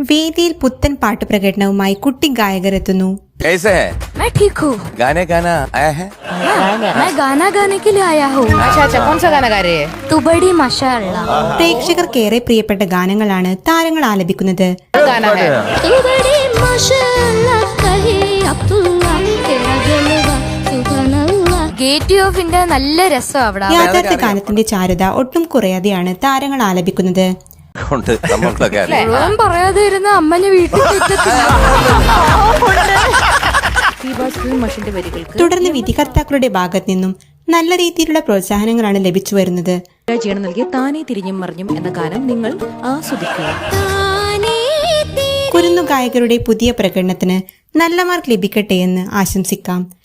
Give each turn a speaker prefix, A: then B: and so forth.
A: വേദിയിൽ പുത്തൻ പാട്ട് പ്രകടനവുമായി കുട്ടി ഗായകർ എത്തുന്നു.
B: പ്രേക്ഷകർക്ക്
A: ഏറെ പ്രിയപ്പെട്ട ഗാനങ്ങളാണ് താരങ്ങൾ ആലപിക്കുന്നത്. യാഥാർത്ഥ്യ ഗാനത്തിന്റെ ചാരുത ഒട്ടും കുറയാതെയാണ് താരങ്ങൾ ആലപിക്കുന്നത്.
C: ഉണ്ട് നമ്മൾക്കൊക്കെ അറിയാം.
B: മുഴുവൻ പറയാതെ ഇരുന്ന അമ്മനെ വീട്ടിൽ
D: മഷിന്റെ വരികൾക്ക്
A: തുടർന്ന് വിധികർത്താക്കളുടെ ഭാഗത്ത് നിന്നും നല്ല രീതിയിലുള്ള പ്രോത്സാഹനങ്ങളാണ് ലഭിച്ചു വരുന്നത്.
D: രാജീണം നൽകിയ താനേ തിരിഞ്ഞും മറിഞ്ഞും എന്ന ഗാനം നിങ്ങൾ ആസ്വദിക്കുക.
A: കുരുന്നു ഗായകരുടെ പുതിയ പ്രകടനത്തിന് നല്ല മാർക്ക് ലഭിക്കട്ടെ എന്ന് ആശംസിക്കാം.